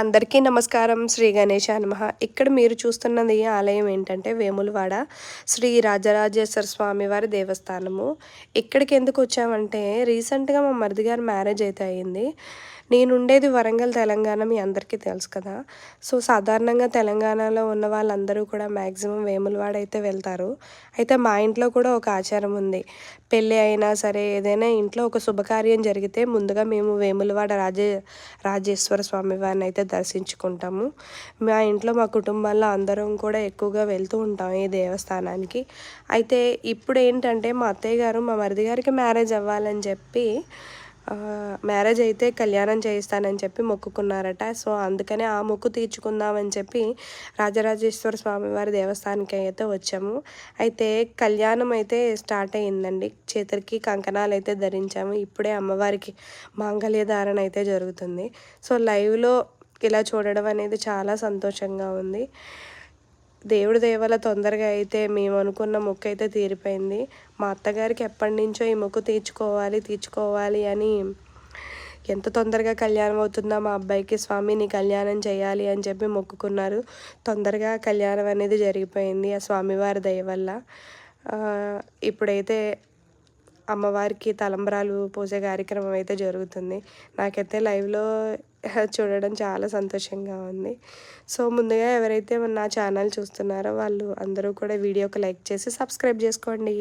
అందరికీ నమస్కారం. శ్రీ గణేశ నమ. ఇక్కడ మీరు చూస్తున్నది ఆలయం ఏంటంటే వేములవాడ శ్రీ రాజరాజేశ్వర స్వామి వారి దేవస్థానము. ఇక్కడికి ఎందుకు వచ్చామంటే రీసెంట్గా మా మరిది గారి మ్యారేజ్ అయితే అయింది. నేను ఉండేది వరంగల్ తెలంగాణ మీ అందరికీ తెలుసు కదా. సో సాధారణంగా తెలంగాణలో ఉన్న వాళ్ళందరూ కూడా మ్యాక్సిమం వేములవాడ అయితే వెళ్తారు. అయితే మా ఇంట్లో కూడా ఒక ఆచారం ఉంది. పెళ్ళి అయినా సరే ఏదైనా ఇంట్లో ఒక శుభకార్యం జరిగితే ముందుగా మేము వేములవాడ రాజే రాజేశ్వర స్వామి వారిని అయితే దర్శించుకుంటాము. మా ఇంట్లో మా కుటుంబాల్లో అందరం కూడా ఎక్కువగా వెళ్తూ ఉంటాం ఈ దేవస్థానానికి. అయితే ఇప్పుడు ఏంటంటే మా అత్తయ్య గారు మా మరిది గారికి మ్యారేజ్ అవ్వాలని చెప్పి మ్యారేజ్ అయితే కళ్యాణం చేయిస్తానని చెప్పి మొక్కుకున్నారట. సో అందుకనే ఆ మొక్కు తీర్చుకుందామని చెప్పి రాజరాజేశ్వర స్వామి వారి దేవస్థానానికి అయితే వచ్చాము. అయితే కళ్యాణం అయితే స్టార్ట్ అయ్యిందండి. చేతులకి కంకణాలు అయితే ధరించాము. ఇప్పుడే అమ్మవారికి మాంగళ్య ధారణ అయితే జరుగుతుంది. సో లైవ్లో ఇలా చూడడం అనేది చాలా సంతోషంగా ఉంది. దేవుడి దేవాల తొందరగా అయితే మేము అనుకున్న మొక్క అయితే తీరిపోయింది. మా అత్తగారికి ఎప్పటి నుంచో ఈ మొక్కు తీర్చుకోవాలి తీర్చుకోవాలి అని ఎంత తొందరగా కళ్యాణం అవుతుందా మా అబ్బాయికి స్వామి నీ కళ్యాణం చేయాలి అని చెప్పి మొక్కుకున్నారు. తొందరగా కళ్యాణం అనేది జరిగిపోయింది ఆ స్వామివారి దయ వల్ల. ఇప్పుడైతే అమ్మవారికి తలంబ్రాలు పోసే కార్యక్రమం అయితే జరుగుతుంది. నాకైతే లైవ్లో చూడడం చాలా సంతోషంగా ఉంది. సో ముందుగా ఎవరైతే నా ఛానల్ చూస్తున్నారో వాళ్ళు అందరూ కూడా వీడియోకి లైక్ చేసి సబ్స్క్రైబ్ చేసుకోండి.